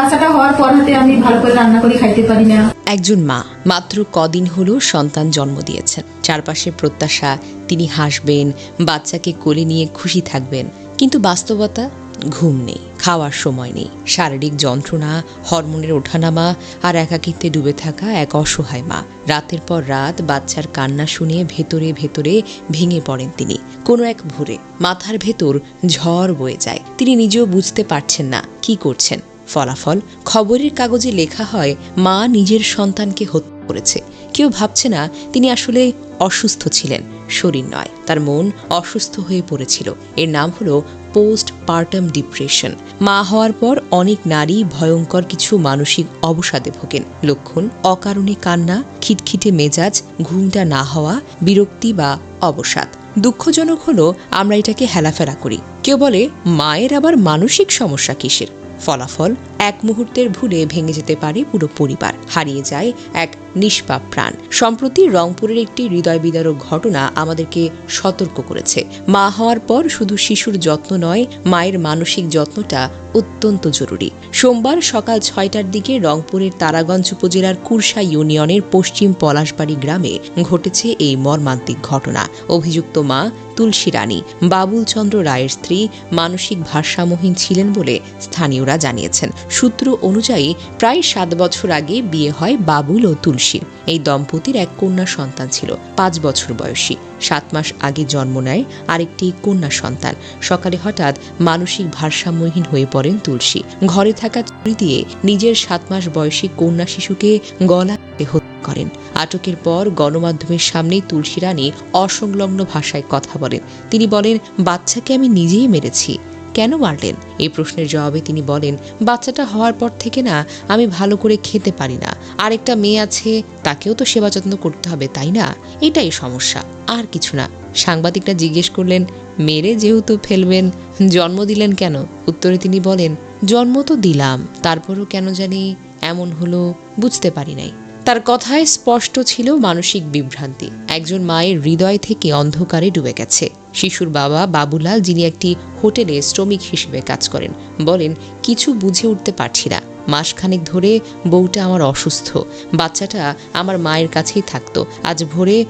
বাচ্চাটা হওয়ার পর হাতে আমি ভালো করে রান্না করে খাইতে পারি না। একজন মা মাত্র কদিন হলো সন্তান জন্ম দিয়েছেন। চারপাশে প্রত্যাশা, তিনি হাসবেন, বাচ্চাকে কোলে নিয়ে খুশি থাকবেন। কিন্তু বাস্তবতা, ঘুম নেই, খাওয়ার সময় নেই। শারীরিক যন্ত্রণা, হরমোনের ওঠানামা আর একাকিত্বে ডুবে থাকা এক অসহায় মা। রাতের পর রাত বাচ্চার কান্না শুনে ভেতরে ভেতরে ভেঙে পড়েন তিনি। কোনো এক ভোরে মাথার ভেতর ঝড় বয়ে যায়। তিনি নিজেও বুঝতে পারছেন না কি করছেন। ফলাফল খবরের কাগজে লেখা হয়, মা নিজের সন্তানকে হত্যা করেছে। কেউ ভাবছে না তিনি আসলে অসুস্থ ছিলেন, শরীর নয়। তার মন অসুস্থ হয়ে পড়েছিল। এর নাম হলো পোস্ট পার্টাম ডিপ্রেশন। মা হওয়ার পর অনেক নারী ভয়ঙ্কর কিছু মানসিক অবসাদে ভোগেন। লক্ষণ, অকারণে কান্না, খিটখিটে মেজাজ, ঘুমটা না হওয়া, বিরক্তি বা অবসাদ। দুঃখজনক হলো আমরা এটাকে হেলাফেলা করি। কেউ বলে, মায়ের আবার মানসিক সমস্যা কিসের? ফলাফল এক মুহূর্তের ভুলে ভেঙে যেতে পারে পুরো পরিবার। হারিয়ে যায় এক নিষ্পাপ প্রাণ। সম্প্রতি রংপুরের একটি হৃদয় বিদারক ঘটনা আমাদেরকে সতর্ক করেছে। মা হওয়ার পর শুধু শিশুর যত্ন নয়, মায়ের মানসিক যত্নটা অত্যন্ত জরুরি। সোমবার সকাল ছয়টার দিকে রংপুরের তারাগঞ্জ উপজেলার কুরসা ইউনিয়নের পশ্চিম পলাশবাড়ি গ্রামে ঘটেছে এই মর্মান্তিক ঘটনা। অভিযুক্ত মা তুলসী রানী, বাবুল চন্দ্র রায়ের স্ত্রী, মানসিক ভারসাম্যহীন ছিলেন বলে স্থানীয়রা জানিয়েছেন। সূত্র অনুযায়ী প্রায় সাত বছর আগে বিয়ে হয় বাবুল ও তুলসী। এই দম্পতির এক কন্যা সন্তান ছিল, পাঁচ বছর বয়সী। সাত মাস আগে জন্ম নেয় আরেকটি কন্যা সন্তান। সকালে হঠাৎ মানসিক ভারসাম্যহীন হয়ে পড়েন তুলসী। ঘরে থাকা চুরি দিয়ে নিজের সাত মাস বয়সী কন্যা শিশুকে গলা হত্যা করেন। আটকের পর গণমাধ্যমের সামনেই তুলসী রানী অসংলগ্ন ভাষায় কথা বলেন। তিনি বলেন, বাচ্চাকে আমি নিজেই মেরেছি। কেন মারলেন? এই প্রশ্নের জবাবে তিনি বলেন, বাচ্চাটা হওয়ার পর থেকে না আমি ভালো করে খেতে পারি না। আরেকটা মেয়ে আছে, তাকেও তো সেবা যত্ন করতে হবে, তাই না? এটাই সমস্যা। আর কিছু না। সাংবাদিকরা জিজ্ঞেস করলেন, মেরে যেহেতু ফেলবেন, জন্ম দিলেন কেন? উত্তরে তিনি বলেন, জন্ম তো দিলাম, তারপরও কেন জানি এমন হলো বুঝতে পারি নাই। তার কথায় স্পষ্ট ছিল মানসিক বিভ্রান্তি। একজন মায়ের হৃদয় থেকে অন্ধকারে ডুবে গেছে। শিশুর বাবা বাবুলাল, যিনি একটি হোটেলে শ্রমিক হিসেবে কাজ করেন, বলেন, কিছু বুঝে উঠতে পারছি না। মাসখানেক ধরে বউটা আমার অসুস্থ। বাচ্চাটা আমার মায়ের কাছেই থাকতো। আজ ভোরে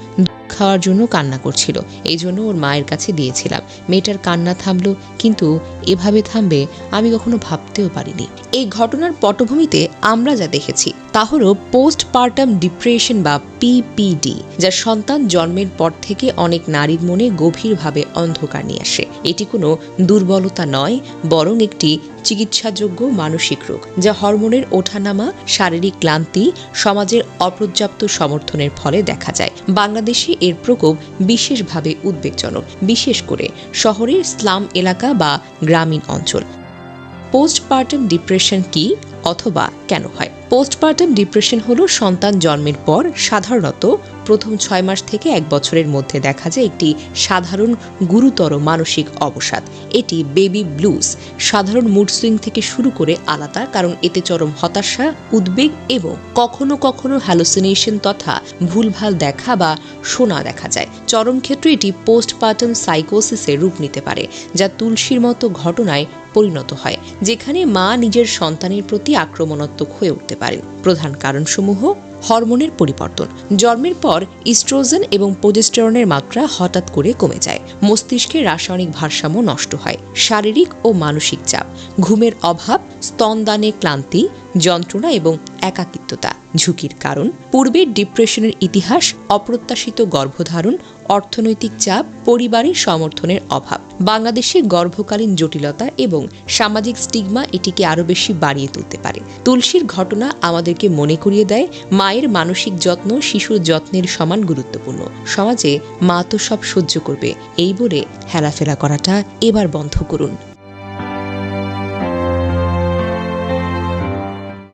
খাওয়ার জন্য কান্না করছিল। এই জন্য ওর মায়ের কাছে দিয়েছিলাম। মেয়েটার কান্না থামলো, কিন্তু এভাবে থামবে আমি কখনো ভাবতেও পারিনি। এই ঘটনার পটভূমিতে আমরা যা দেখেছি, তা হলো পোস্ট পার্টাম ডিপ্রেশন বা পিপিডি যা সন্তান জন্মের পর থেকে অনেক নারীর মনে গভীরভাবে অন্ধকার নিয়ে আসে। এটি কোনো দুর্বলতা নয়, বরং একটি চিকিৎসাযোগ্য মানসিক রোগ, যা হরমোনের ওঠানামা, শারীরিক ক্লান্তি, সমাজের অপর্যাপ্ত সমর্থনের ফলে দেখা যায়। বাংলাদেশে এর প্রকোপ বিশেষভাবে উদ্বেগজনক, বিশেষ করে শহরের স্লাম এলাকা বা গ্রামীণ অঞ্চল। পোস্টপার্টাম ডিপ্রেশন কি অথবা কেন হয়? পোস্টপার্টাম ডিপ্রেশন হলো সন্তান জন্মের পর সাধারণত প্রথম ছয় মাস থেকে এক বছরের মধ্যে দেখা যায় একটি সাধারণ গুরুতর মানসিক অবসাদ। এটি বেবি ব্লুজ। সাধারণ মুড সুইং থেকে শুরু করে আলাদা, কারণ এতে চরম হতাশা, উদ্বেগ এবং কখনো কখনো হ্যালোসিনেশন তথা ভুলভাল দেখা বা শোনা দেখা যায়। চরম ক্ষেত্রে এটি পোস্টপার্টাম সাইকোসিসের রূপ নিতে পারে, যা তুলসীর মতো ঘটনায় পরিণত হয়, যেখানে মা নিজের সন্তানের প্রতি আক্রমণাত্মক হয়ে উঠতে পারেন। প্রধান কারণসমূহ হরমোনের পরিবর্তন। জন্মের পর ইস্ট্রোজেন এবং প্রোজেস্টেরনের মাত্রা হঠাৎ করে কমে যায়। মস্তিষ্কে রাসায়নিক ভারসাম্য নষ্ট হয়। শারীরিক ও মানসিক চাপ, ঘুমের অভাব স্তনদানে ক্লান্তি, যন্ত্রণা এবং একাকিত্বতা। ঝুঁকির কারণ। পূর্বের ডিপ্রেশনের ইতিহাস, অপ্রত্যাশিত গর্ভধারণ, অর্থনৈতিক চাপ, পরিবারের সমর্থনের অভাব। বাংলাদেশে গর্ভকালীন জটিলতা এবং সামাজিক স্টিগমা এটিকে আরও বেশি বাড়িয়ে তুলতে পারে। তুলসীর ঘটনা আমাদেরকে মনে করিয়ে দেয়, মায়ের মানসিক যত্ন শিশুর যত্নের সমান গুরুত্বপূর্ণ। সমাজে মা তো সব সহ্য করবে, এই বলে হেলাফেলা করাটা এবার বন্ধ করুন।